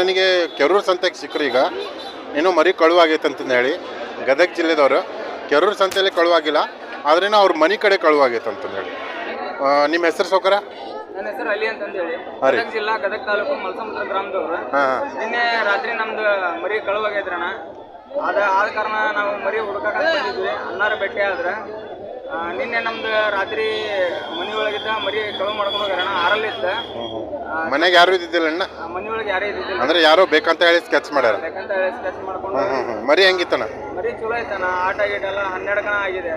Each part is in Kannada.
ನನಗೆ ಕೆರೂರು ಸಂತೆಗೆ ಸಿಕ್ಕರು ಈಗ. ಏನೋ ಮರಿ ಕಳುವಾಗೈತೆ ಅಂತಂದು ಹೇಳಿ. ಗದಗ ಜಿಲ್ಲೆದವರು. ಕೆರೂರು ಸಂತೆಯಲ್ಲಿ ಕಳುವಾಗಿಲ್ಲ. ಆದ್ರೇನೋ ಅವ್ರ ಮನೆ ಕಡೆ ಕಳುವಾಗೈತೆ ಅಂತಂದು ಹೇಳಿ. ನಿಮ್ಮ ಹೆಸರು ಸೌಕರ ನನ್ನ ಹೆಸರು ಅಲಿ ಅಂತಂದು ಹೇಳಿ. ಗದಗ ಜಿಲ್ಲಾ ಗದಗ ತಾಲೂಕು ಮಲ್ಸಮುದ್ರ ಗ್ರಾಮದವ್ರು. ನಿನ್ನೆ ರಾತ್ರಿ ನಮ್ದು ಮರಿ ಕಳುವಾಗೈತ್ರಣ ಅದ ಆದ ಕಾರಣ ನಾವು ಮರಿ ಹುಡುಕಾಕ ಬಂದಿದ್ವಿ ಅನ್ನಾರ ಭೇಟಿ ಆದ್ರ. ನಿನ್ನೆ ನಮ್ದು ರಾತ್ರಿ ಮನೆಯೊಳಗಿದ್ದ ಮರಿ ಕಳುವು ಮಾಡ್ಕೊಂಡು ಹೋಗ್ಯಾರಣ ಆರಲ್ಲಿದ್ದ ಮನೆಗೆ ಯಾರು ಇದ್ದಿದ್ದಿಲ್ಲ ಅಣ್ಣ? ಮನೆ ಮನೆಯೊಳಗೆ ಯಾರೇ ಇದ್ದಿದ್ದಿಲ್ಲ. ಅಂದ್ರೆ ಯಾರೋ ಬೇಕಂತ ಹೇಳಿ ಸ್ಕೆಚ್ ಮಾಡ್ಯಾರ? ಹೇಳಿ ಸ್ಕೆಚ್ ಮಾಡ್ಕೊಂಡು ಮರಿ ಹೆಂಗಿತ್ತಣ್ಣ? ಮರಿ ಚಲೋ ಐತನ ಆಟ ಗೀಟ ಎಲ್ಲ ಹನ್ನೆರಡು ಕಣ ಆಗಿದೆ.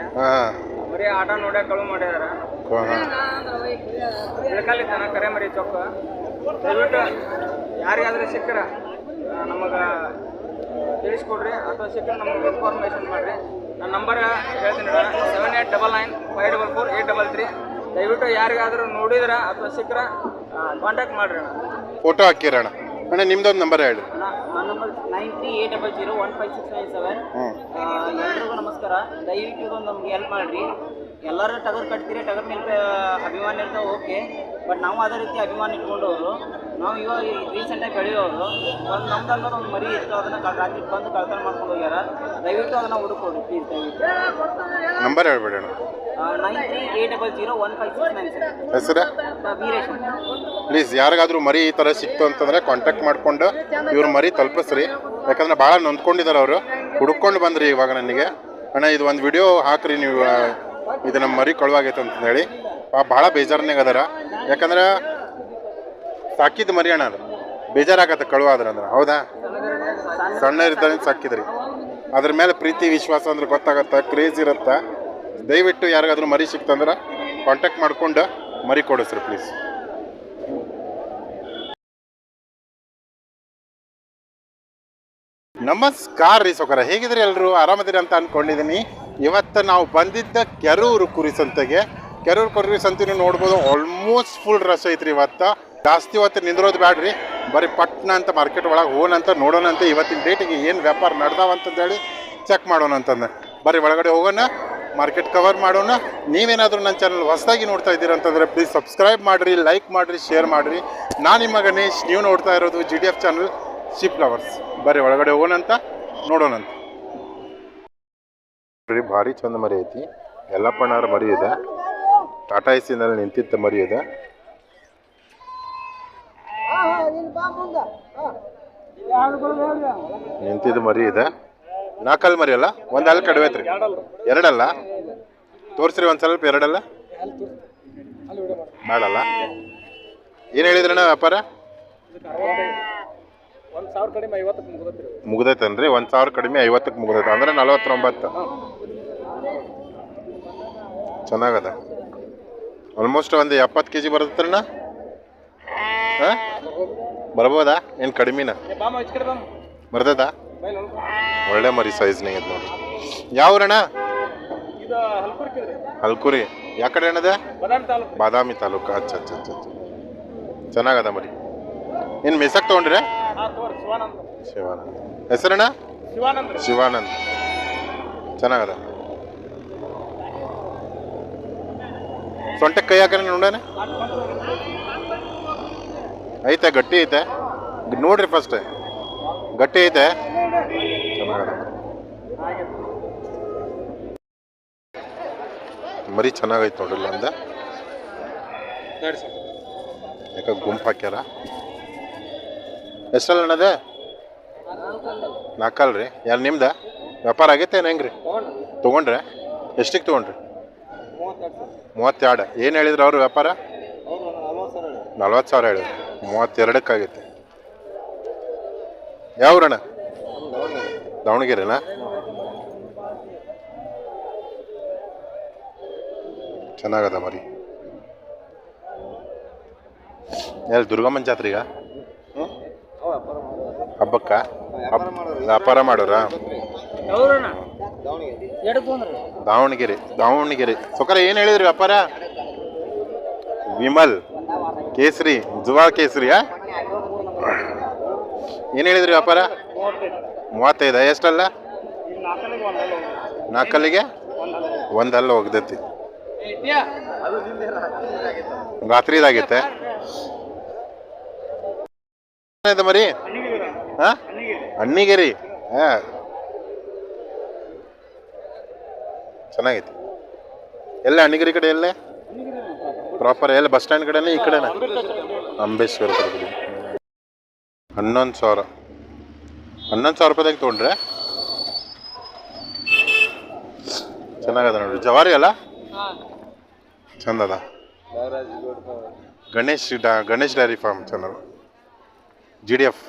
ಮರಿ ಆಟ ನೋಡ್ಯಾಕ ಕಳುವು ಮಾಡ್ಯಾರ. ಹಾಂ ಇಳಕಲ್ಲಿದ್ದಾನ ಕರೆ ಮರಿ ಚೊಕ್ಕ. ದಯವಿಟ್ಟು ಯಾರಿಗಾದ್ರೂ ಸಿಕ್ಕರ ನಮಗೆ ತಿಳಿಸ್ಕೊಡ್ರಿ ಅಥವಾ ಸಿಕ್ಕರೆ ನಮಗೆ ಇನ್ಫಾರ್ಮೇಷನ್ ಮಾಡಿರಿ. ನನ್ನ ನಂಬರ್ ಹೇಳ್ತೀನಿ seven eight double nine five double four eight double three ದಯವಿಟ್ಟು ಯಾರಿಗಾದ್ರೂ ನೋಡಿದ್ರ ಅಥವಾ ಸಿಕ್ಕರ ಕಾಂಟ್ಯಾಕ್ಟ್ ಮಾಡಿರಿ ಫೋಟೋ ಹಾಕಿರೋಣ ಅಣ್ಣ? ನಿಮ್ದೊಂದು ನಂಬರ್ ಹೇಳಿ. ನನ್ನ number nine three eight double zero one five six nine seven ಎಲ್ಲರಿಗೂ ನಮಸ್ಕಾರ. ದಯವಿಟ್ಟು ಇದೊಂದು ನಮ್ಗೆ ಹೆಲ್ಪ್ ಮಾಡಿರಿ. ಎಲ್ಲರೂ ಟಗರ್ ಕಟ್ತೀರಿ ಟಗರ್ ಮೇಲೆ ಅಭಿಮಾನ ಇರ್ತಾವೆ ಓಕೆ. ಬಟ್ ನಾವು ಅದೇ ರೀತಿ ಅಭಿಮಾನ ಇಟ್ಕೊಂಡವರು ನಾವು ಇವಾಗ ರೀಸೆಂಟಾಗಿ ಬೆಳೆಯೋರು ಒಂದು ನಮ್ದು ಅನ್ನೋದು ಒಂದು ಮರಿ ಇತ್ತು ಅದನ್ನು ಕಳ್ ರಾತ್ರಿ ಬಂದು ಕಳ್ತನ ಮಾಡ್ಕೊಂಡು ಹೋಗ್ಯಾರ. ದಯವಿಟ್ಟು ಅದನ್ನು ಹುಡುಕೊಡಿ ಪ್ಲೀಸ್ ದಯವಿಟ್ಟು. ನಂಬರ್ ಹೇಳ್ಬೇಡ nine three eight double zero one five six nine seven ಹೆಸರು? ವೀರೇಶ್ ಪ್ಲೀಸ್ ಯಾರಿಗಾದ್ರೂ ಮರಿ ಈ ಥರ ಸಿಕ್ತು ಅಂತಂದರೆ ಕಾಂಟ್ಯಾಕ್ಟ್ ಮಾಡಿಕೊಂಡು ಇವ್ರ ಮರಿ ತಲುಪಿಸ್ರಿ. ಯಾಕಂದ್ರೆ ಭಾಳ ನೊಂದ್ಕೊಂಡಿದ್ದಾರೆ ಅವರು. ಹುಡುಕೊಂಡು ಬಂದ್ರಿ ಇವಾಗ ನನಗೆ. ಅಣ್ಣ ಇದು ಒಂದು ವಿಡಿಯೋ ಹಾಕ್ರಿ ನೀವು ಇದು ನಮ್ಮ ಮರಿ ಕಳುವಾಗೈತೆ ಅಂತ ಹೇಳಿ. ಪಾಪ ಭಾಳ ಬೇಜಾರನಾಗ ಅದಾರ. ಯಾಕಂದ್ರೆ ಸಾಕಿದ ಮರಿ ಅಣ್ಣ ಅದು. ಬೇಜಾರಾಗತ್ತೆ ಕಳುವಾದ್ರೆ ಅಂದ್ರೆ. ಹೌದಾ? ಸಣ್ಣ ಇರ್ತಾನೆ ಸಾಕಿದ್ರಿ. ಅದ್ರ ಮೇಲೆ ಪ್ರೀತಿ, ವಿಶ್ವಾಸ ಅಂದ್ರೆ ಗೊತ್ತಾಗತ್ತೆ ಕ್ರೇಜ್ ಇರುತ್ತೆ. ದಯವಿಟ್ಟು ಯಾರಿಗಾದ್ರೂ ಮರಿ ಸಿಕ್ತಂದ್ರೆ ಕಾಂಟ್ಯಾಕ್ಟ್ ಮಾಡ್ಕೊಂಡು ಮರಿ ಕೊಡಿಸ್ರಿ ಪ್ಲೀಸ್ ನಮಸ್ಕಾರ ರೀ ಹೇಗಿದ್ರಿ ಎಲ್ಲರೂ ಆರಾಮದಿರಿ ಅಂತ ಅನ್ಕೊಂಡಿದ್ದೀನಿ ಇವತ್ತು ನಾವು ಬಂದಿದ್ದ ಕೆರೂರು ಕುರಿ ಸಂತೆಗೆ, ಕೆರೂರು ಕುರಿ ಸಂತೆ ನೋಡ್ಬೋದು ಆಲ್ಮೋಸ್ಟ್ ಫುಲ್ ರಶ್ ಐತ್ರಿ ಇವತ್ತು. ಜಾಸ್ತಿ ಹೊತ್ತು ನಿಂದ್ರೋದು ಬ್ಯಾಡ್ರಿ. ಬರೀ ಪಟ್ನ ಅಂತ ಮಾರ್ಕೆಟ್ ಒಳಗೆ ಹೋಗೋಣಂತ ನೋಡೋಣ ಅಂತ ಇವತ್ತಿನ ಡೇಟಿಗೆ ಏನು ವ್ಯಾಪಾರ ನಡ್ದಾವಂತಂದೇಳಿ ಚೆಕ್ ಮಾಡೋಣ ಅಂತಂದೆ. ಬರೀ ಒಳಗಡೆ ಹೋಗೋಣ ಮಾರ್ಕೆಟ್ ಕವರ್ ಮಾಡೋಣ. ನೀವೇನಾದರೂ ನನ್ನ ಚಾನಲ್ ಹೊಸದಾಗಿ ನೋಡ್ತಾ ಇದ್ದೀರಾ ಅಂತಂದರೆ ಪ್ಲೀಸ್ ಸಬ್ಸ್ಕ್ರೈಬ್ ಮಾಡಿರಿ ಲೈಕ್ ಮಾಡಿರಿ ಶೇರ್ ಮಾಡಿರಿ. ನಾನು ನಿಮ್ಮ ಗಣೇಶ್, ನೀವು ನೋಡ್ತಾ ಇರೋದು G D F channel sheep lovers ಬರೀ ಒಳಗಡೆ ಹೋಗೋಣಂತ ನೋಡೋಣಂತ ನೋಡ್ರಿ ಭಾರಿ ಚಂದ ಮರಿ ಐತಿ. ಎಲ್ಲಪ್ಪಣ್ಣವ್ರ ಮರಿ ಇದೆ. ಟಾಟಾ ಎಸಿನಲ್ಲಿ ನಿಂತಿದ್ದ ಮರಿ ಇದೆ. ನಿಂತಿದ್ದ ಮರಿ ಇದೆ. ನಾಲ್ಕಲ್ಲಿ ಮರಿ ಅಲ್ಲ? ಒಂದು ಅಲ್ಲಿ ಕಡಿಮೆ ಐತ್ರಿ. ಎರಡಲ್ಲ? ತೋರಿಸ್ರಿ ಒಂದು ಸ್ವಲ್ಪ ಎರಡಲ್ಲ? ಮಾಡಲ್ಲ ಏನು ಹೇಳಿದ್ರಣ್ಣ ವ್ಯಾಪಾರ? ಒಂದು ಸಾವಿರ ಕಡಿಮೆ ಐವತ್ತಕ್ಕೆ ಮುಗಿದ್ರಿ ಮುಗ್ದೈತನ್ರಿ? ಒಂದು ಸಾವಿರ ಕಡಿಮೆ ಐವತ್ತಕ್ಕೆ ಮುಗ್ದೈತೆ. ಅಂದ್ರೆ ನಲವತ್ತೊಂಬತ್ತು. ಚೆನ್ನಾಗದ? ಆಲ್ಮೋಸ್ಟ್ ಒಂದು ಎಪ್ಪತ್ತು ಕೆ ಜಿ ಬರುತ್ತಣ್ಣ ಹಾಂ? ಬರ್ಬೋದಾ? ಏನು ಕಡಿಮೆನ? ಬಾಮ ಹೆಚ್ಚು ಕಡೆ ಬಾಮ ಬರ್ತೈತಾ? ಬೈ ನೋಡ್ಕೊ ಒಳ್ಳೆ ಮರಿ ಸೈಜ್ ಐತೆ ನೋಡಿ. ಯಾವ್ರಣ್ಣ ಇದು ಹಲ್ಕುರ್ಕಿದ್ರಿ ಹಲ್ಕುರಿ. ಯಾ ಕಡೆ ಏನದ ಬದಾಮಿ ತಾಲೂಕು. ಅಚ್ಚ ಅಚ್ಚ. ಚೆನ್ನಾಗದ ಮರಿ? ಏನು ಮೆಸಕ್ ತೊಗೊಂಡ್ರೆ? ಶಿವಾನಂದ. ಹೆಸರಣ್ಣ ಶಿವಾನಂದ್. ಶಿವಾನಂದ. ಚೆನ್ನಾಗದ? ಸೊಂಟಕ್ಕೆ ಕೈ ಹಾಕೋಣ ನೋಡೋಣ ಐತೆ ಗಟ್ಟಿ ಐತೆ. ನೋಡ್ರಿ ಫಸ್ಟ್ ಗಟ್ಟಿ ಐತೆ. ಚೆನ್ನಾಗದ? ಮರಿ ಚೆನ್ನಾಗೈತೆ ನೋಡ್ರಿ ಅಂದ. ಯಾಕೆ ಗುಂಪು ಹಾಕ್ಯಾರ? ಎಷ್ಟಲ್ಲ ಅಣ್ಣದ ನಾಲ್ಕಲ್ರಿ ಯಾರು ನಿಮ್ದ? ವ್ಯಾಪಾರ ಆಗೈತೆ ಏನು ಹೆಂಗ್ರಿ? ತೊಗೊಂಡ್ರೆ? ಎಷ್ಟಿಗೆ ತೊಗೊಂಡ್ರಿ? ಮೂವತ್ತೆರಡು. ಏನು ಹೇಳಿದ್ರು ಅವ್ರು ವ್ಯಾಪಾರ? ನಲ್ವತ್ತು ಸಾವಿರ ಹೇಳಿದ್ರು. ಮೂವತ್ತೆರಡಕ್ಕಾಗೈತೆ ಯಾವ್ರಣ್ಣ ದಾವಣಗೆರೆನಾ? ಚೆನ್ನಾಗದ ಮರಿ. ಎಲ್ಲಿ ದುರ್ಗಮ್ಮನ ಜಾತ್ರೆಗ ಹಬ್ಬಕ್ಕ? ಹಬ್ಬ ವ್ಯಾಪಾರ ಮಾಡೋರಾ? ದಾವಣಗೆರೆ. ದಾವಣಗೆರೆ ಸೊಕರ ಏನು ಹೇಳಿದ್ರಿ ವ್ಯಾಪಾರ? ವಿಮಲ್ ಕೇಸರಿ ಜುವಾ ಕೇಸರಿಯಾ ಏನು ಹೇಳಿದ್ರಿ ವ್ಯಾಪಾರ? ಮೂವತ್ತೈದ? ಎಷ್ಟಲ್ಲ? ನಾಲ್ಕಲ್ಲಿಗೆ? ಒಂದಲ್ಲ ಹೋಗ್ದೈತಿ ರಾತ್ರಿದಾಗೈತೆ. ಏನಾಯ್ತು ಮರಿ? ಹಾಂ? ಚೆನ್ನಾಗೈತಿ. ಎಲ್ಲ ಅಣ್ಣಿಗೆರಿ ಕಡೆ ಎಲ್ಲೇ? ಪ್ರಾಪರ್ ಎಲ್ಲ ಬಸ್ ಸ್ಟ್ಯಾಂಡ್ ಕಡೆನೇ ಈ ಕಡೆನ? ಅಂಬೇಶ್ವರ ಕಡೆ ಹನ್ನೊಂದು ಸಾವಿರ. ಹನ್ನೊಂದು ಸಾವಿರ ರೂಪಾಯಿದಾಗ ತೊಗೊಂಡ್ರೆ? ಚೆನ್ನಾಗದ ನೋಡ್ರಿ. ಜವಾರಿ ಅಲ್ಲ? ಚಂದದ? ಗಣೇಶ್ ಡಾ, ಗಣೇಶ್ ಡೈರಿ ಫಾರ್ಮ್ ಚೆನ್ನಾಗಿ ಜಿ ಡಿ ಎಫ್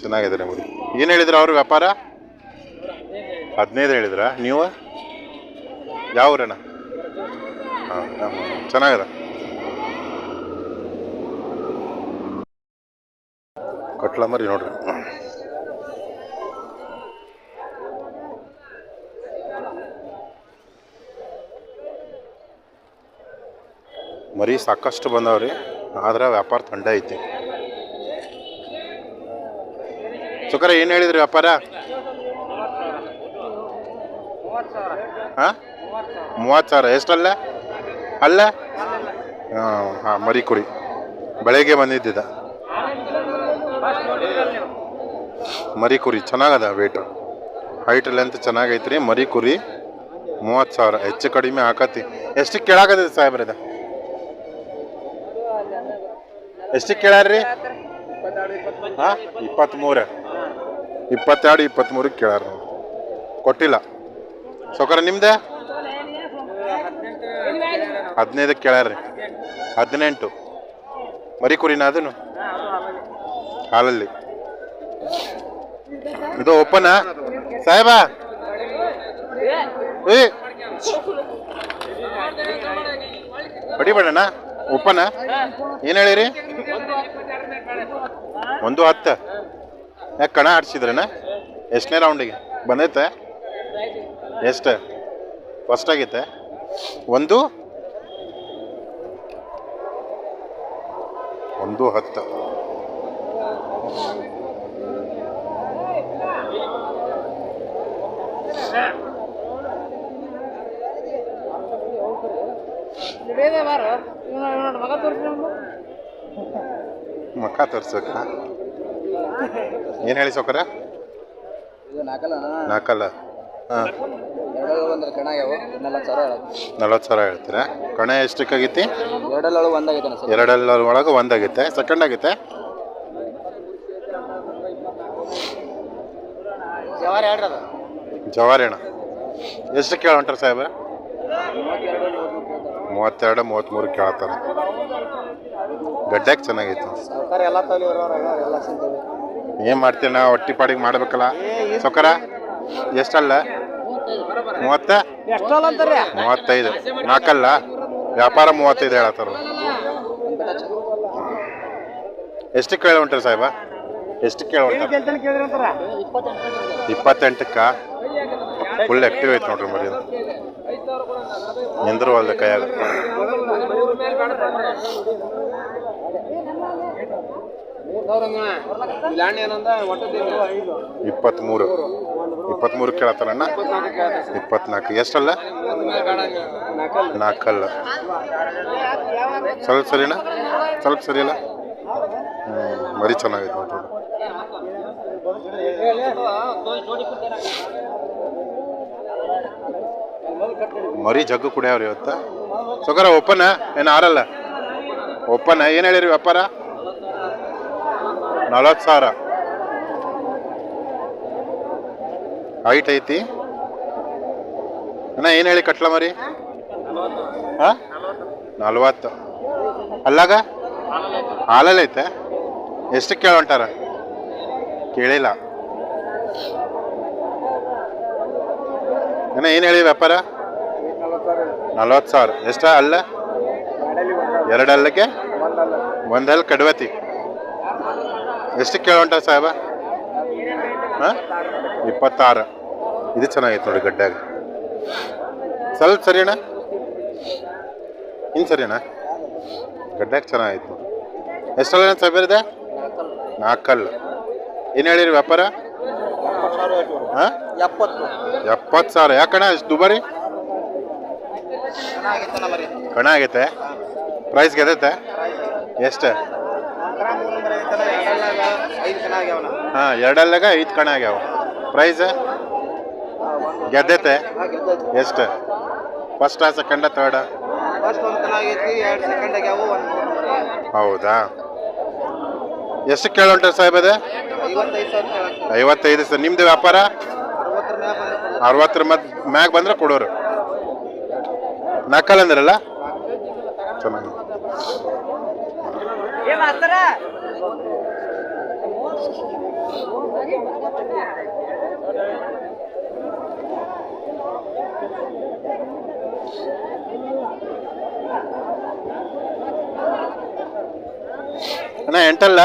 ಚೆನ್ನಾಗಿದೆ ನಿಮಗೆ ಏನು ಹೇಳಿದ್ರು ಅವ್ರ ವ್ಯಾಪಾರ ಹದಿನೈದು ಹೇಳಿದ್ರ? ನೀವು? ಯಾವ ಊರಣ್ಣ? ಹಾಂ. ಚೆನ್ನಾಗಿದೆ. ಕಟ್ಲ ಮರಿ ನೋಡ್ರಿ. ಮರಿ ಸಾಕಷ್ಟು ಬಂದವ್ರಿ. ಆದ್ರೆ ವ್ಯಾಪಾರ ತಂಡ ಐತಿ. ಸುಕರ, ಏನು ಹೇಳಿದ್ರಿ ವ್ಯಾಪಾರ? ಹಾಂ? ಮೂವತ್ತು ಸಾವಿರ. ಎಷ್ಟಲ್ಲ? ಅಲ್ಲ? ಹಾಂ ಹಾಂ ಮರಿ ಕುರಿ ಬೆಳಗ್ಗೆ ಬಂದಿದ್ದಿದ್ದ ಮರಿ ಕುರಿ ಚೆನ್ನಾಗದ ವೇಟ್ ಹೈಟ್ ಲೆಂತ್ ಚೆನ್ನಾಗೈತ್ರಿ. ಮರಿ ಕುರಿ ಮೂವತ್ತು ಸಾವಿರ. ಹೆಚ್ಚು ಕಡಿಮೆ ಹಾಕತಿ ಎಷ್ಟು ಕೆಳಗದ ಸಾಹೇಬ್ರದ ಎಷ್ಟಕ್ಕೆ ಕೇಳಾರ್ರಿ? ಹಾಂ ಇಪ್ಪತ್ತ್ಮೂರು ಇಪ್ಪತ್ತೆರಡು ಇಪ್ಪತ್ತ್ಮೂರಕ್ಕೆ ಕೇಳಾರ ನೋಡಿ ಕೊಟ್ಟಿಲ್ಲ. ಸೌಕರ ನಿಮ್ದೆ? ಹದಿನೈದಕ್ಕೆ ಕೇಳಾರ್ರಿ. ಹದಿನೆಂಟು. ಮರಿ ಕುರಿನ ಅದನ್ನು? ಹಾಲಲ್ಲಿ. ಇದು ಓಪನಾ? ಸಾಹೇಬಾ? ಏ. ಹೊಡಿಬೇಡಣ್ಣ ಓಪನ್ ಏನು ಹೇಳಿರಿ? ಒಂದು ಹತ್ತು. ಯಾಕೆ ಕಣ ಆಡ್ಸಿದ್ರಣ್ಣ ಎಷ್ಟನೇ ರೌಂಡಿಗೆ ಬಂದೈತೆ? ಎಷ್ಟು? ಫಸ್ಟ್ ಆಗೈತೆ. ಒಂದು. ಒಂದು ಹತ್ತು. ಮಗ ತೋರಿಸಿ ಮಕ್ಕ ತೋರ್ಸಕ್ಕ ಏನು ಹೇಳಿ ಸೌಕರ್ಯ? ಇದು ನಾಲ್ಕಲ್ಲ ನಾಲ್ಕಲ್ಲ. ಹಾಂ. ಎರಡಲ್ಲ ಕಣ ನಲ್ವತ್ತು ಸಾವಿರ ಹೇಳೋದು. ನಲ್ವತ್ತು ಸಾವಿರ ಹೇಳ್ತೀರಾ? ಕಣ ಎಷ್ಟಕ್ಕಾಗೈತಿ? ಎರಡಲ್ಲ ಒಂದಾಗೈತೆ ಸರ್. ಎರಡೆಲ್ಲ ಒಳಗೆ ಒಂದಾಗೈತೆ. ಸೆಕೆಂಡ್ ಆಗೈತೆ? ಜವಾರಿ ಹೇಳ್ರಿ ಅದು. ಜವಾರಿ ಅಣ್ಣ. ಎಷ್ಟು ಕೇಳ ಹೊಂಟಾರ ಸಾಹೇಬ ಮೂವತ್ತೆರಡು ಮೂವತ್ತೆರಡು ಮೂವತ್ತ್ಮೂರು ಕೇಳ್ತಾರೆ. ಗಡ್ಡ್ಯಾಕೆ ಚೆನ್ನಾಗೈತೆ. ಏನು ಮಾಡ್ತೀವಿ ನಾವು? ಹೊಟ್ಟಿ ಪಾಡಿಗೆ ಮಾಡ್ಬೇಕಲ್ಲ. ಸೊಕರ ಎಷ್ಟಲ್ಲ? ಮೂವತ್ತ? ಮೂವತ್ತೈದು. ನಾಲ್ಕಲ್ಲ ವ್ಯಾಪಾರ ಮೂವತ್ತೈದು ಹೇಳತ್ತಾರ ಎಷ್ಟು ಕೇಳಿ ಹೊಂಟ್ರಿ ಸಾಹೇಬ? ಎಷ್ಟು ಕೇಳಿ ಹೊಂಟಾರ? ಇಪ್ಪತ್ತೆಂಟಕ್ಕ? ಫುಲ್ ಆಕ್ಟಿವ್ ಐತೆ ನೋಡ್ರಿ ಮರಿ ಆಗುತ್ತೆ. ಕೈಯಾಗ ಇಪ್ಪತ್ತ್ಮೂರು ಇಪ್ಪತ್ತ್ಮೂರು ಕೇಳತ್ತಾರಣ್ಣ ಇಪ್ಪತ್ನಾಲ್ಕು. ಎಷ್ಟಲ್ಲ? ನಾಲ್ಕಲ್ಲ. ಸ್ವಲ್ಪ ಸರಿನಾ ಸ್ವಲ್ಪ ಸರಿಯಲ್ಲ ಹ್ಞೂ ಮರಿ ಚೆನ್ನಾಗೈತೆ ನೋಡ್ರಿ. ಮರಿ ಜಗ್ಗು ಕುಡಿಯವ್ರಿ ಇವತ್ತು? ಸೊಕರ ಓಪನ್ ಏನು ಆರಲ್ಲ ಓಪನ್ ಏನು ಹೇಳಿರಿ ವ್ಯಾಪಾರ? ನಲವತ್ತು ಸಾವಿರ. ಹೈಟ್ ಐತಿ. ಅಣ್ಣ, ಏನು ಹೇಳಿ ಕಟ್ಲ ಮರಿ? ಹಾಂ? ನಲ್ವತ್ತು. ಅಲ್ಲಾಗ? ಹಾಲಲ್ಲಿ ಐತೆ ಎಷ್ಟು ಕೇಳೋಂಟಾರ ಕೇಳಿಲ್ಲ. ಅಣ್ಣ, ಏನು ಹೇಳಿ ವ್ಯಾಪಾರ? ನಲ್ವತ್ತು ಸಾವಿರ. ಎಷ್ಟ ಅಲ್ಲ? ಎರಡು ಅಲ್ಲಕ್ಕೆ ಒಂದಲ್ಲ ಕಡವತಿ. ಎಷ್ಟು ಕೇಳೋಂಟ ಸಾಹೇಬ? ಹಾಂ? ಇಪ್ಪತ್ತಾರು. ಇದು ಚೆನ್ನಾಗೈತೆ ನೋಡಿ ಗಡ್ಡ್ಯಾಗ ಸ್ವಲ್ಪ ಸರಿಯಣ ಇನ್ನು ಸರಿಯಣ್ಣ? ಗಡ್ಡ್ಯಾಗ ಚೆನ್ನಾಗೈತೆ ನೋಡಿ. ಎಷ್ಟಲ್ಲ ಸಾಹೇಬ ಇದೆ ನಾಲ್ಕಲ್ಲ. ಏನು ಹೇಳಿರಿ ವ್ಯಾಪಾರ? ಹಾಂ? ಎಪ್ಪತ್ತು. ಎಪ್ಪತ್ತು ಸಾವಿರ. ಯಾಕಣ್ಣ ಎಷ್ಟು ದುಬಾರಿ? ಕಣ ಆಗೈತೆ. ಪ್ರೈಸ್ ಗೆದೈತೆ ಎಷ್ಟು? ಹಾಂ, ಎರಡಲ್ಲಾಗ ಐದು ಕಣ ಆಗ್ಯಾವ. ಪ್ರೈಸ್ ಗೆದ್ದೈತೆ. ಎಷ್ಟು? ಫಸ್ಟ ಸೆಕೆಂಡ ತರ್ಡ ಹೌದಾ? ಎಷ್ಟು ಕೇಳೋಂಟ ಸಾಹೇಬ್ ಅದೇ? ಐವತ್ತೈದು ಸರ್. ನಿಮ್ದು ವ್ಯಾಪಾರ? ಅರವತ್ತರ ಮ್ಯಾಗ ಬಂದ್ರೆ ಕೊಡೋರು. ನಕ್ಕಲ್ ಅಂದ್ರಲ್ಲ? ಚೆನ್ನಾಗಿ ಅಣ್ಣ ಎಂಟಲ್ಲ?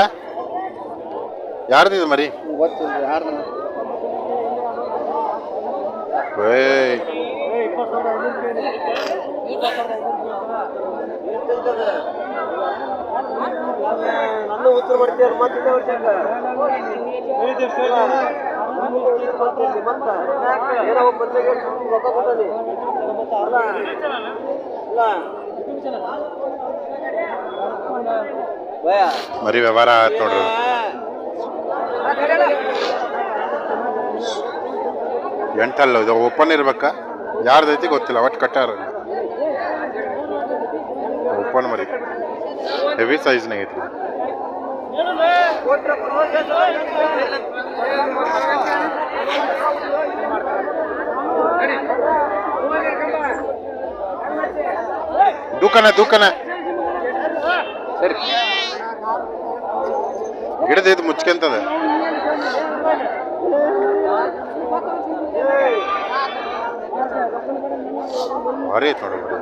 ಯಾರ್ದಿದು ಮರಿ? ಏಯ್. ನನ್ನ ಉತ್ತರ ಮಾಡ್ತೀರ ಮತ್ತೆ ಮರಿ ವ್ಯವಹಾರ ನೋಡ್ರಿ. ಎಂಟಲ್ಲ ಇದು ಓಪನ್ ಇರ್ಬೇಕಾ? ಯಾರ್ದೈತಿ ಗೊತ್ತಿಲ್ಲ, ಒಟ್ಟು ಕಟ್ಟಾರ ಓಪನ್ ಮರಿ ಹೆವಿ ಸೈಜ್ ಐತಿ ದೂಕನ ದೂಕನ. ಸರಿ. ಇದು ಮುಚ್ಕೊಂತದ. ಭಾರಿ ಐತಿ ನೋಡಿ ಮರಿ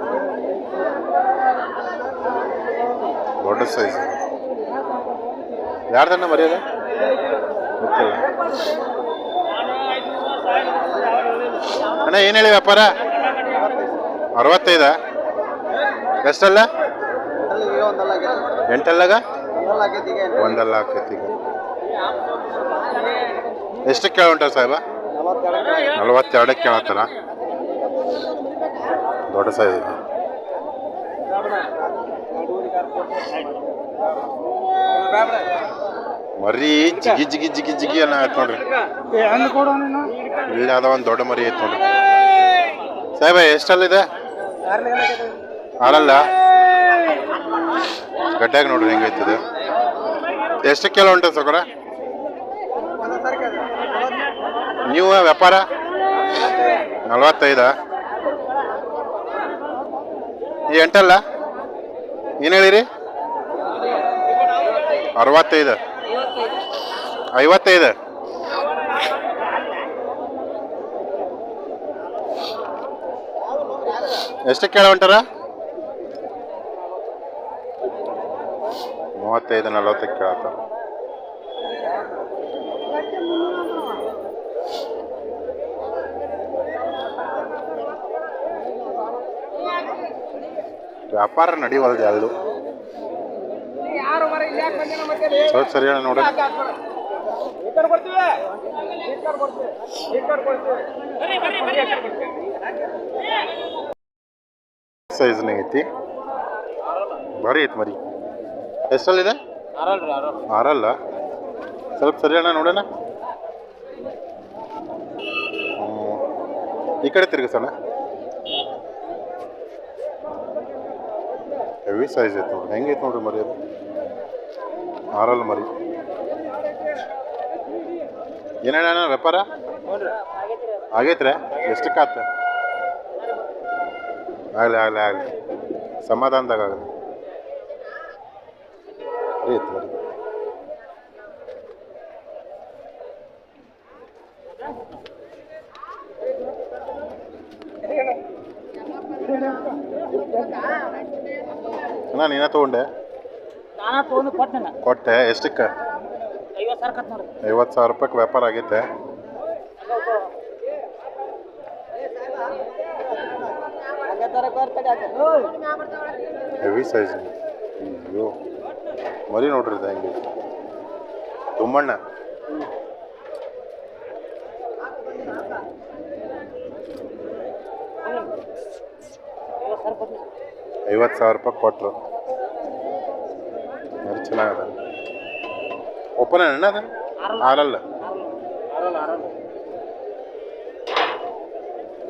ದೊಡ್ಡ ಸೈಜ್ ಯಾರ್ದನ್ನ ಮರ್ಯಾದೆ? ಗೊತ್ತಿಲ್ಲ. ಅಣ್ಣ, ಏನು ಹೇಳಿ ವ್ಯಾಪಾರ? ಅರವತ್ತೈದ? ಎಷ್ಟಲ್ಲ? ಎಂಟಲ್ಲಾಗ? ಒಂದಲ್ಲ ಆಕೈತಿ ಎಷ್ಟು ಕೇಳುಂಟ ಸಾಹೇಬ? ನಲ್ವತ್ತೆರಡಕ್ಕೆ ಕೇಳತ್ತಾರ? ದೊಡ್ಡ ಸೈಜ್ ಮರಿ ಜಿಗಿ ಜಿಗಿ ಜಿಗಿ ಜಿಗಿ ಅನ್ನ ಆಯ್ತು ನೋಡ್ರಿ. ಇಲ್ಲಿ ಅದ ಒಂದು ದೊಡ್ಡ ಮರಿ ಐತೆ ನೋಡ್ರಿ. ಸಾಹೇಬ ಎಷ್ಟಲ್ಲಿದೆ ಅಲ್ಲಲ್ಲ ಗಡ್ಡಾಗ ನೋಡ್ರಿ ಹೆಂಗೈತದ ಎಷ್ಟು ಕಿಲೋ ಉಂಟು ಸೊಕರ? ನೀವು ವ್ಯಾಪಾರ? ನಲ್ವತ್ತೈದ? ಎಂಟಲ್ಲ? ಏನು ಹೇಳಿರಿ? ಅರವತ್ತೈದು. ಐವತ್ತೈದು. ಎಷ್ಟು ಕೇಳ ಹೊಂಟಾರ ಮೂವತ್ತೈದು ನಲವತ್ತಕ್ಕೆ ಕೇಳತ್ತಾರ ವ್ಯಾಪಾರ ನಡೆಯುವಲ್ದು ಎರಡು ಸ್ವಲ್ಪ ಸರಿ ಹೇಳ ನೋಡ ಸೈಜ್ನಾಗ ಐತಿ. ಭಾರಿ ಐತಿ ಮರಿ. ಎಷ್ಟಲ್ಲಿದೆ ಆರಲ್ಲ. ಸ್ವಲ್ಪ ಸರಿ ಅಣ್ಣ ನೋಡೋಣ. ಈ ಕಡೆ ತಿರುಗಿಸೋಣ. ಹೆವಿ ಸೈಜ್ ಐತೆ ನೋಡ್ರಿ ಹೆಂಗೈತೆ ನೋಡ್ರಿ ಮರಿ ಅದು? ಆರಲ್ಲ ಮರಿ. ಏನೇನ ವ್ಯಾಪಾರ? ಆಗೈತ್ರಿ. ಎಷ್ಟಕ್ಕಾತ ಆಗಲಿ ಆಗಲಿ ಆಗಲಿ. ಸಮಾಧಾನದಾಗ ಆಗಲಿ. ಐತೆ ಮರಿ. ನೀನ ತಗೊಂಡೆ? ನಾನಾ ತೊಗೊಂಡು ಕೊಟ್ಟೆನ ಕೊಟ್ಟೆ? ಎಷ್ಟಕ್ಕೆ? ಐವತ್ತು ಸಾವಿರ ರೂಪಾಯಿ ನೋಡ್ರಿ ಐವತ್ತು ಸಾವಿರ ರೂಪಾಯಿಗೆ ವ್ಯಾಪಾರ ಆಗೈತೆ. ಹೆವಿ ಸೈಜ್ ಅಯ್ಯೋ. ಮರಿ ನೋಡ್ರಿ ಇದು ಹೆಂಗೆ. ತುಂಬಣ್ಣ. ಐವತ್ತು ಸಾವಿರ ರೂಪಾಯಿ ಕೊಟ್ಟರು ಚೆನ್ನಾಗದ. ಓಪನ್ ಅಣ್ಣ ಅದ? ಆರಲ್ಲ.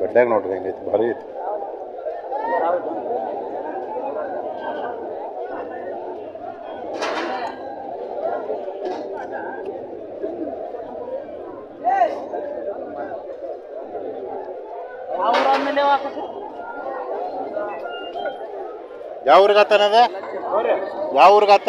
ಗಡ್ಡ್ಯಾಗ ನೋಡ್ರಿ ಹೆಂಗೈತಿ ಭಾರಿ ಐತಿ. ಯಾವ ಊರಿಗಾತನದ ಯಾವ ಊರಿಗಾತ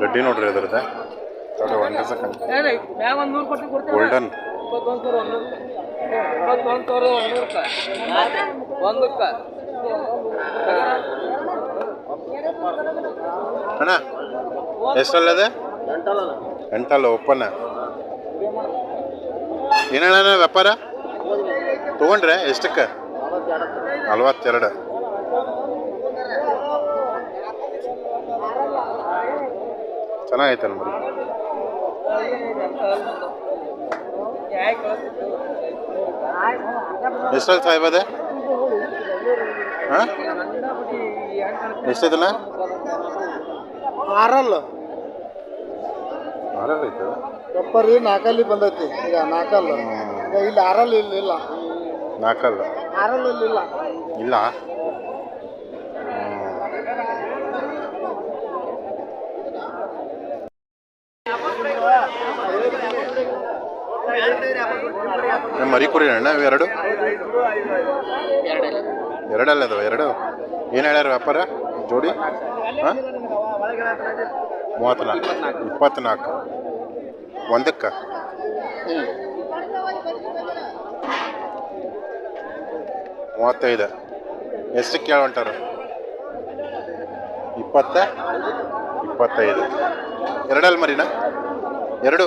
ಗಡ್ಡಿ ನೋಡ್ರಿ ಅದ್ರದ ನೋಡಿ ಒಂದು ಸೆಕೆಂಡ್ ಮ್ಯಾಗ ಒಂದು ನೂರು ಗೋಲ್ಡನ್ ಅಣ್ಣ ಎಷ್ಟಲ್ಲದೆ? ಎಂಟಲ್ಲ ಓಪನ್ ಏನಣ್ಣ ವ್ಯಾಪಾರ? ತಗೊಂಡ್ರೆ ಎಷ್ಟಕ್ಕೆ? ನಲ್ವತ್ತೆರಡು ಚೆನ್ನಾಗೈತಲ್ಲ ನೋಡಿ ಎಷ್ಟಾಯ್ತು ಸಾಹೇಬ್ ಅದೇ? ಹಾಂ? ಎಷ್ಟೈತಲ್ಲ ಆರಲ್ಲ. ಆರಲ್ಲ ಐತೆ ಪೆಪ್ಪರ್ ನಾಲ್ಕಲ್ಲಿ ಬಂದೈತಿ. ಈಗ ನಾಲ್ಕಲ್ಲ. ಇಲ್ಲಿ ಆರಲ್ಲಿ ಇಲ್ಲಿ ಇಲ್ಲ. ನಾಲ್ಕಲ್ಲ. ಆರಲ್ಲಿ ಇಲ್ಲ. ಇಲ್ಲ? ಕುರಿ ಅಣ್ಣ ಇವು ಎರಡು? ಎರಡಲ್ಲ. ಅದಾವ ಎರಡು? ಏನು ಹೇಳ್ಯಾರ ವ್ಯಾಪಾರ? ಜೋಡಿ? ಹಾಂ? ಮೂವತ್ತ್ನಾಲ್ಕು. ಇಪ್ಪತ್ತ್ನಾಲ್ಕು. ಒಂದಕ್ಕೆ? ಮೂವತ್ತೈದು. ಎಷ್ಟು ಕೇಳೊಂಟಾರ ಇಪ್ಪತ್ತ? ಇಪ್ಪತ್ತೈದು. ಎರಡಲ್ಲ ಮರಿನಾ? ಎರಡು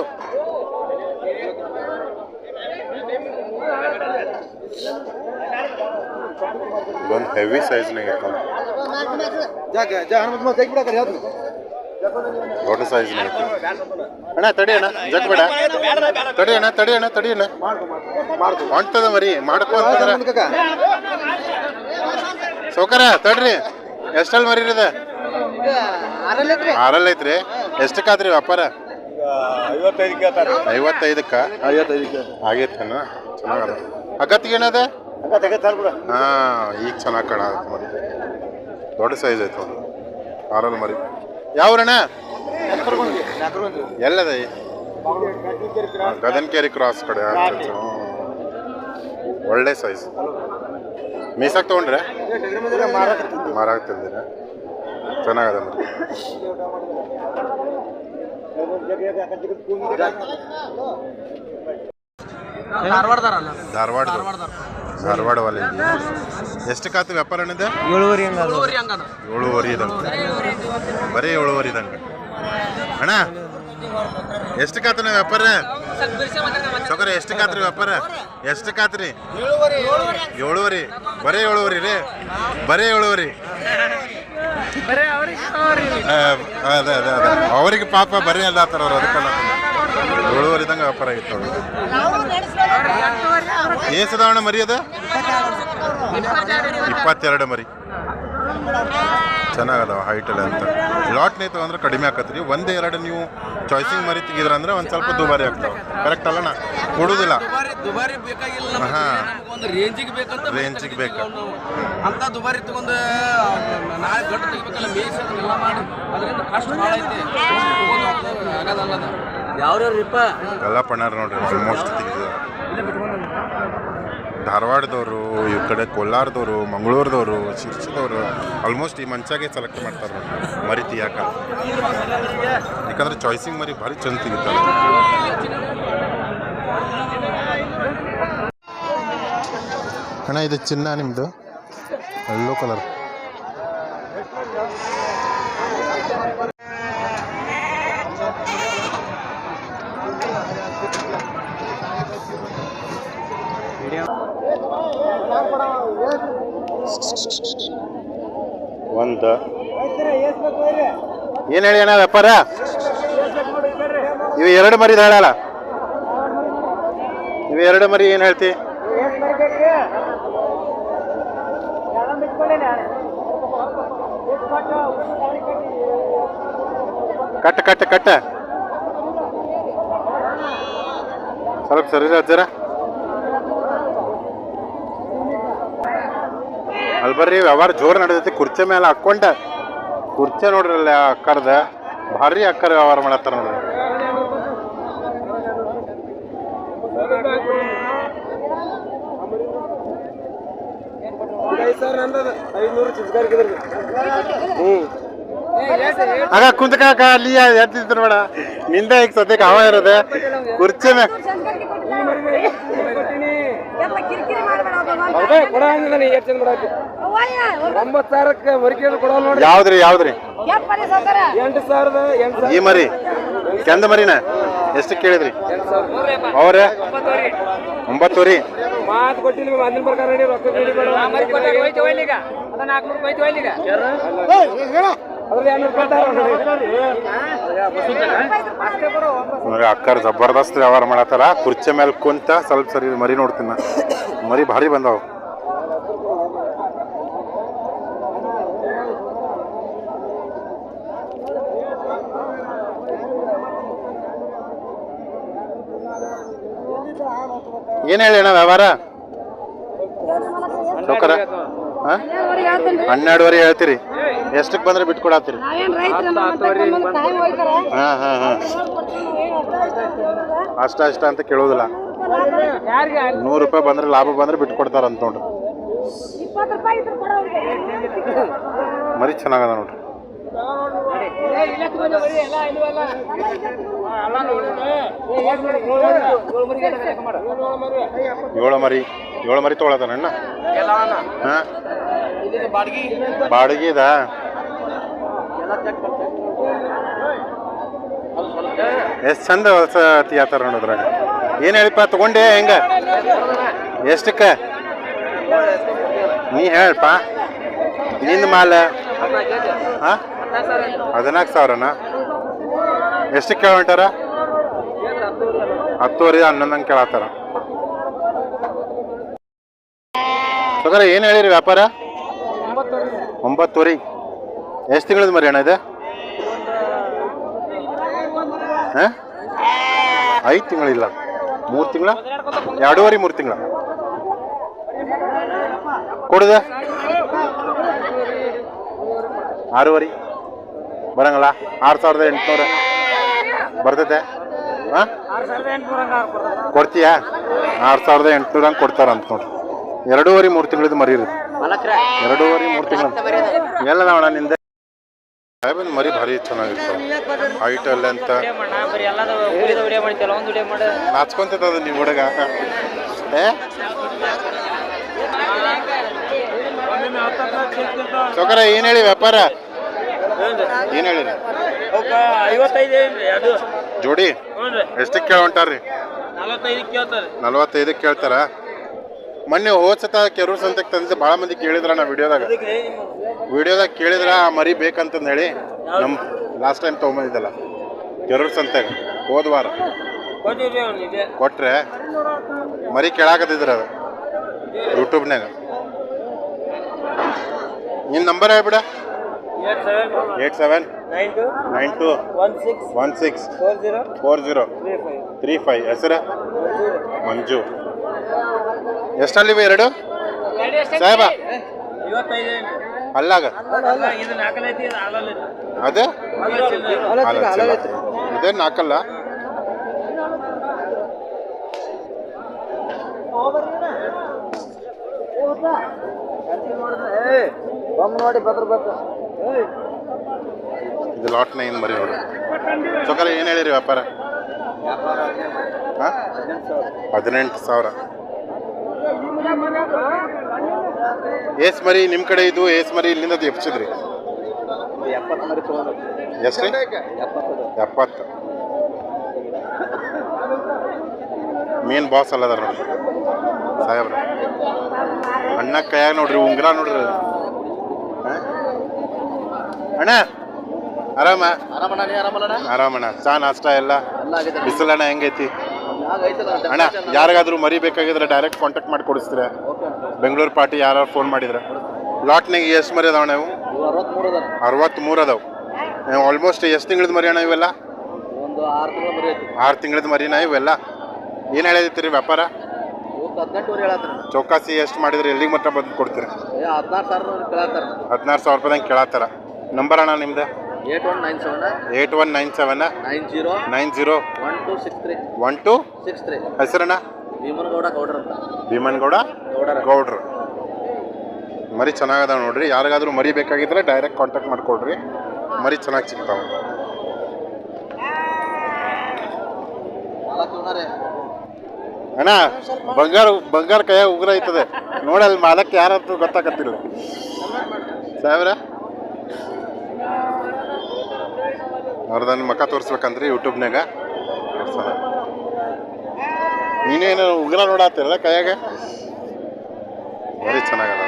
ಇದೊಂದು ಹೆವಿ ಸೈಜ್ನಾಗ ಇರ್ತಾವೆ ದೊಡ್ಡ ಸೈಜ್ನಾಗ ಐತೆ ಅಣ್ಣ ತಡಿ ಅಣ್ಣ ಜಗ್ ಬೇಡ. ತಡಿ ಅಣ್ಣ ತಡಿ ಅಣ್ಣ ತಡಿ ಅಣ್ಣ. ಹೊಂಟದ ಮರಿ ಮಾಡ್ಕೊ ಸೌಕರ ತಡ್ರಿ. ಎಷ್ಟಲ್ಲಿ ಮರಿ ಇದೆ ಆರಲ್ಲಿ ಐತ್ರಿ. ಎಷ್ಟಕ್ಕಾದ್ರಿ ವ್ಯಾಪಾರ? ಐವತ್ತೈದಕ್ಕ ಆಗೈತೇನ? ಚೆನ್ನಾಗದ ಅಗತ್ತಿಗೆ ಏನದ? ಹಾ ಈಗ ಚೆನ್ನಾಗಿ ಕಣ ಮರಿ. ದೊಡ್ಡ ಸೈಜ್ ಐತೆ ಒಂದು ಆರಲ್ ಮರಿ. ಯಾವ್ರಣ್ಣ ಎಲ್ಲದ? ಗದನ್ಕೇರಿ ಕ್ರಾಸ್ ಕಡೆ. ಒಳ್ಳೆ ಸೈಜ್ ಮೀಸಾಗಿ ತಗೊಂಡ್ರೆ? ಮಾರಾಕ್ ತಂದಿರ ಚೆನ್ನಾಗದ ಮರಿ. ಧಾರವಾಡ ಧಾರವಾಡ ಎಷ್ಟು ಎಷ್ಟಕ್ಕಾತು ವ್ಯಾಪಾರ ಏನಿದೆ ಏಳುವರೆ ಹಂಗ ಏಳುವರೆ ಇದಂಗ ಬರೀ ಏಳುವರೆ ಇದಂಗೆ. ಅಣ್ಣ ಎಷ್ಟಕ್ಕಾತನ ವ್ಯಾಪಾರ? ಎಷ್ಟು ಎಷ್ಟಕ್ಕಾತ್ರಿ ವ್ಯಾಪಾರ? ಎಷ್ಟಕ್ಕಾತ್ರಿ ಏಳುವರೆ. ಬರೀ ಏಳುವರೆ ರೀ. ಬರೀ ಏಳುವರಿ. ಬರೇ ಅದ ಆ, ಅದೇ ಅದೇ ಅವ್ರಿಗೆ ಪಾಪ ಬರೀ ಅಲ್ಲ ಆತರ ಅವ್ರು ಅದಕ್ಕಲ್ಲ ಏಳುವರೆ ತಂಗ ವ್ಯಾಪಾರ ಆಗಿತ್ತು ಏಸದವಣ ಮರಿ ಅದ ಇಪ್ಪತ್ತೆರಡು ಮರಿ ಚೆನ್ನಾಗದಾವ ಹೈಟ್ ಎಲ್ಲ ಅಂತ ಲಾಟ್ ನೇ ಅಂದ್ರೆ ಕಡಿಮೆ ಆಕತ್ರಿ ಒಂದೇ ಎರಡು ನೀವು ಚಾಯ್ಸಿಂಗ್ ಮರಿ ತೆಗಿದ್ರ ಅಂದ್ರೆ ಒಂದು ಸ್ವಲ್ಪ ದುಬಾರಿ ಆಗ್ತಾವ ಕರೆಕ್ಟ್ ಅಲ್ಲಣ್ಣ ಕೊಡುದಿಲ್ಲ ದುಬಾರಿ ಬೇಕಾಗಿಲ್ಲ ನಮ್ಗೆ. ಹಾ. ಒಂದು ರೇಂಜಿಗೆ ಬೇಕಂತ ರೇಂಜಿಗೆ ಬೇಕು ಅಂತ ದುಬಾರಿ ತಗೊಂಡು ನಾಳೆ ದೊಡ್ಡ ತೆಗಿಬೇಕಲ್ಲ ಮೇಯಿಸೋದನ್ನೆಲ್ಲ ಮಾಡಿ ಅದರಿಂದ ಕಷ್ಟ ಭಾಳ ಐತಿ ಎಲ್ಲ ಪಣ್ಣಾರ ನೋಡ್ರಿ ಆಲ್ಮೋಸ್ಟ್ ತೆಗಿದ ಧಾರವಾಡದವರು ಈ ಕಡೆ ಕೋಲಾರದವರು ಮಂಗಳೂರದವರು ಶಿರ್ಸಿದವರು ಆಲ್ಮೋಸ್ಟ್ ಈ ಮಂಚಾಗೆ ಸೆಲೆಕ್ಟ್ ಮಾಡ್ತಾರೆ ಮರಿತಿ ಮರಿ ಯಾಕ ಯಾಕಂದ್ರೆ ಚಾಯ್ಸಿಂಗ್ ಮರಿ ಭಾರಿ ಚಂದ ತೆಗಿತಾರೆ ಅಣ್ಣ ಇದು ಚಿನ್ನ ನಿಮ್ಮದು ಎಲ್ಲೋ ಕಲರ್ ಒಂದು. ಏನು ಹೇಳಿ ಅಣ್ಣ ವ್ಯಾಪಾರ? ಇವ ಎರಡು ಮರಿ ಹೇಳಲ್ಲ. ಇವ ಎರಡು ಮರಿ ಏನು ಹೇಳ್ತಿ? ಕಟ್ಟ ಕಟ್ಟ. ಕಟ್ಟ ಸ್ವಲ್ಪ ಸರಿ ಜರ ಅಲ್ಲಿ ಬರ್ರಿ ವ್ಯವಹಾರ ಜೋರು ನಡೆದೈತಿ ಕುರ್ಚಿ ಮೇಲೆ ಹಾಕೊಂಡ ಕುರ್ಚಿ ನೋಡ್ರಿ ಅಲ್ಲಿ ಅಕ್ಕರ್ದ. ಭಾರಿ ಅಕ್ಕರ ವ್ಯವಹಾರ ಮಾಡತ್ತಾರ ನೋಡ್ರಿ. ಆಗ ಕುಂತ ಕಾಕ ಅಲ್ಲಿ ಎತ್ತಿದ್ರು ಬೇಡ. ನಿಂದ ಈಗ ಸದ್ಯಕ್ಕೆ ಹಾವ ಇರೋದೆ. ಕುರ್ಚಿ ಮೇಲೆ ಎಲ್ಲ ಕಿರಿಕಿರಿ ಮಾಡ್ಬೇಡ ಒಂಬತ್ತು ಸಾವಿರಕ್ಕೆ ಮರಿಕೆಯನ್ನು ಕೊಡೋಲ್ಲ ನೋಡಿ. ಯಾವ್ದ್ರಿ ಯಾವ್ದ್ರಿ? ಎಂಟು ಸಾವಿರದ ಎಂಟು ಈ ಮರಿ ಕೆಂದ ಮರಿನ? ಎಷ್ಟು ಕೇಳಿದ್ರಿ? ಅವ್ರ? ಒಂಬತ್ತೂರಿ ಮಾತು ಕೊಟ್ಟಿಲ್ಲ ಅಂದಿನ ಪ್ರಕಾರ ರೊಕ್ಕ ಅಕ್ಕರ್ ಜಬರ್ದಸ್ತ್ ವ್ಯವಹಾರ ಮಾಡತ್ತಾರ. ಕುರ್ಚಿ ಮೇಲೆ ಕುಂತ ಸ್ವಲ್ಪ ಸರಿ ಮರಿ ನೋಡ್ತೀನಿ. ಮರಿ ಭಾರಿ ಬಂದಾವ. ಏನ್ ಹೇಳಿ ಅಣ್ಣ ವ್ಯವಹಾರ? ನೌಕರ ಹನ್ನೆರಡುವರೆ ಹೇಳ್ತೀರಿ. ಎಷ್ಟಕ್ಕೆ ಬಂದ್ರೆ ಬಿಟ್ಕೊಡತ್ತೀರಿ ನಾವೇನ್ ಹಾಂ ಹಾಂ ಹೋಯ್ತಾರ ಹಾ ಹಾ ಹಾ. ಅಷ್ಟ ಅಷ್ಟ ಅಂತ ಕೇಳೋದಿಲ್ಲ. ನೂರು ರೂಪಾಯಿ ಬಂದ್ರೆ ಲಾಭ ಬಂದ್ರೆ ಬಿಟ್ಟು ಕೊಡ್ತಾರ ಅಂತ ನೋಡ್ರಿ. ಇಪ್ಪತ್ತು ರೂಪಾಯಿ ಇದ್ರೆ ಕೊಡ ಮರಿ ಚೆನ್ನಾಗದ ನೋಡ್ರಿ. ಏಳು ಮರಿ ಏಳು ಮರಿ ತೊಗೊಳದಣ್ಣ ಹಾ ಬಾಡಿಗೆ ಇದಾ ಎಷ್ಟು ಚಂದ ಹೊಸ ತಿಯಾತಾರ ನೋಡಿದ್ರಾಗ ಏನು ಹೇಳಿಪ್ಪ ತಗೊಂಡೆ ಹೆಂಗ ಎಷ್ಟಕ್ಕೆ ನೀ ಹೇಳಪ್ಪ ನಿಂದ ಮಾಲ ಹಾ ಹದಿನಾಲ್ಕು ಸಾವಿರನಾ? ಎಷ್ಟು ಕೇಳಂಟಾರ ಹತ್ತುವರೆ ಹನ್ನೊಂದಂಗೆ ಕೇಳತ್ತಾರ. ಸದರ, ಏನು ಹೇಳಿರಿ ವ್ಯಾಪಾರ? ಒಂಬತ್ತುವರೆ. ಎಷ್ಟು ತಿಂಗಳದ ಮರಿ ಅಣ್ಣ ಇದೆ? ಹಾಂ? ಐದು ತಿಂಗಳಿಲ್ಲ ಮೂರು ತಿಂಗಳ? ಎರಡೂವರೆ, ಮೂರು ತಿಂಗಳ. ಕೊಡುದ? ಆರೂವರೆ. ಬರಂಗಲ್ಲ? ಆರು ಸಾವಿರದ ಎಂಟುನೂರು ಬರ್ತೈತೆ. ಹಾಂ? ಕೊಡ್ತೀಯಾ? ಆರು ಸಾವಿರದ ಎಂಟುನೂರ ಹಂಗೆ ಕೊಡ್ತಾರ ಅಂತ ನೋಡ್ರಿ ಎರಡೂವರೆ ಮೂರು ತಿಂಗಳದ್ದು ಮರಿ ಇರುತ್ತೆ. ಎರಡೂವರೆ ಮೂರು ತಿಂಗಳು ಅಣ್ಣ ನಿಂದ? ಸಾಹೇಬನ್ ಮರಿ ಭಾರಿ ಚೆನ್ನಾಗಿತ್ತು. ಹೈಟ್ ಅಲ್ಲ ಅಂತ. ಎಲ್ಲದ ನಾಚ್ಕೊಂತದ ನೀವು ಹುಡುಗ. ಏ? ಸೌಕರ ಏನು ಹೇಳಿ ವ್ಯಾಪಾರ? ಏನು ಹೇಳಿರಿ? ಐವತ್ತೈದು ಅದು. ಜೋಡಿ? ಎಷ್ಟಕ್ಕೆ ಕೇಳೊಂಟಾರ್ರಿ ನಲವತ್ತೈದಕ್ಕೆ ಕೇಳ್ತಾರೆ. ನಲವತ್ತೈದಕ್ಕೆ ಕೇಳ್ತಾರ? ಮೊನ್ನೆ ಹೋದ್ಸತ ಕೆರೂರ್ ಸಂತಕ್ಕೆ ತಂದಿದ್ದೆ ಭಾಳ ಮಂದಿ ಕೇಳಿದ್ರ ನಾ ವಿಡಿಯೋದಾಗ. ವಿಡಿಯೋದಾಗ ಕೇಳಿದ್ರ ಆ ಮರಿ ಬೇಕಂತಂದು ಹೇಳಿ ನಮ್ಮ ಲಾಸ್ಟ್ ಟೈಮ್ ತೊಗೊಂಬಂದಿದ್ದಲ್ಲ ಕೆರೂರ್ ಸಂತೆಗೆ ಹೋದ ವಾರ. ಕೊಟ್ರೆ ಮರಿ ಕೇಳಾಕತ್ತಿದ್ರ ಅದು ಯೂಟ್ಯೂಬ್ನಾಗ ನಿನ್ನ number ಹೇಳ್ಬಿಡ. Eight seven nine two nine two one six one six four zero four zero three five three five ಹೆಸರು ಮಂಜು. ಎಷ್ಟಲ್ಲಿವೆ ಎರಡು? ಸಾಹೇಬ. ಅಲ್ಲಾಗ? ಅದೇ? ಇದೇನು ಹಾಕಲ್ಲ ನೋಡಿ ಬದ್ರಬೇಕು. ಇದು ಲಾಟ್ ನೈನ್ ಮರಿ ನೋಡಿ. ಸೊಕಾಲ ಏನು ಹೇಳಿರಿ ವ್ಯಾಪಾರ? ಹದಿನೆಂಟು ಸಾವಿರ. ಏಸ್ ಮರಿ ನಿಮ್ಮ ಕಡೆ ಇದು, ಏಸ್ ಮರಿ ಇಲ್ಲಿಂದ ಎಪ್ಸಿದ್ರಿ? ಎಷ್ಟು ಎಪ್ಪತ್ತು. ಮೇನ್ ಬಾಸ್ ಅಲ್ಲದಾರ ನೋಡ್ರಿ. ಸಾಹೇಬ್ರ. ಅಣ್ಣ ಕೈಯಾಗ ನೋಡ್ರಿ, ಉಂಗ್ರ ನೋಡ್ರಿ? ಅಣ್ಣ? ಆರಾಮ? ಆರಾಮಣ್ಣ ಚಾ ನಾಷ್ಟ ಎಲ್ಲ? ಬಿಸಿಲಣ್ಣ ಹೆಂಗೈತಿ? ಅಣ್ಣ ಯಾರಿಗಾದ್ರೂ ಮರಿಬೇಕಾಗಿದ್ರೆ ಡೈರೆಕ್ಟ್ ಕಾಂಟ್ಯಾಕ್ಟ್ ಮಾಡಿ ಕೊಡಿಸ್ತೀರ? ಬೆಂಗಳೂರು ಪಾರ್ಟಿ ಯಾರು ಫೋನ್ ಮಾಡಿದ್ರೆ? ಲಾಟ್ನಾಗ ಎಷ್ಟು ಮರಿ ಅದಾವ ನಾವು ಇವು? ಅರವತ್ತ್ಮೂರು ಅದಾವ. ಆಲ್ಮೋಸ್ಟ್ ಎಷ್ಟು ತಿಂಗಳದ ಮರಿ ಅಣ್ಣ ಇವೆಲ್ಲ? ಒಂದು ಆರು ತಿಂಗಳದ ಮರಿನ ಇವೆಲ್ಲ? ಏನು ಹೇಳಿದ್ರಿ ವ್ಯಾಪಾರ? ಚೌಕಾಸಿ ಎಷ್ಟು ಮಾಡಿದ್ರೆ ಎಲ್ಲಿಗೆ ಮಟ್ಟ ಬಂದು ಕೊಡ್ತೀರಿ? ಹದಿನಾರು ಸಾವಿರ ರೂಪಾಯ್ದಂಗೆ ಕೇಳತ್ತಾರ. ನಂಬರ್ ಅಣ್ಣ ನಿಮ್ದು? Eight one nine seven eight one nine seven nine zero? Nine zero? One two six three. One two six three. ಹೆಸರಣ್ಣ? Bhimanagouda ಗೌಡ್ರ ಅಂತ. ಭೀಮನಗೌಡ ಗೌಡರ. ಗೌಡ್ರು. ಮರಿ ಚೆನ್ನಾಗದ ನೋಡ್ರಿ. ಯಾರಿಗಾದ್ರೂ ಮರಿ ಬೇಕಾಗಿದ್ರೆ ಡೈರೆಕ್ಟ್ ಕಾಂಟ್ಯಾಕ್ಟ್ ಮಾಡ್ಕೊಡ್ರಿ. ಮರಿ ಚೆನ್ನಾಗಿ ಸಿಗ್ತಾವೆ. ಅಣ್ಣ ಬಂಗಾರ ಬಂಗಾರ ಕೈಯಾಗ ಉಗ್ರ ಐತದೆ. ನೋಡಲ್ಲಿ ಮಾಲಕ್ ಯಾರಂತೂ ಗೊತ್ತಾಗತ್ತಿಲ್ಲ ಸಾವಿರ? ಅವ್ರದನ್ನ ಮಖ ತೋರಿಸ್ಬೇಕಂದ್ರಿ ಯೂಟ್ಯೂಬ್ನಾಗ. ತೋರಿಸೋಣ ನೀನೇನು ಉಗ್ರ ನೋಡತ್ತಿರಲ್ಲ ಕೈಯಾಗ? ಭಾರಿ ಚೆನ್ನಾಗದ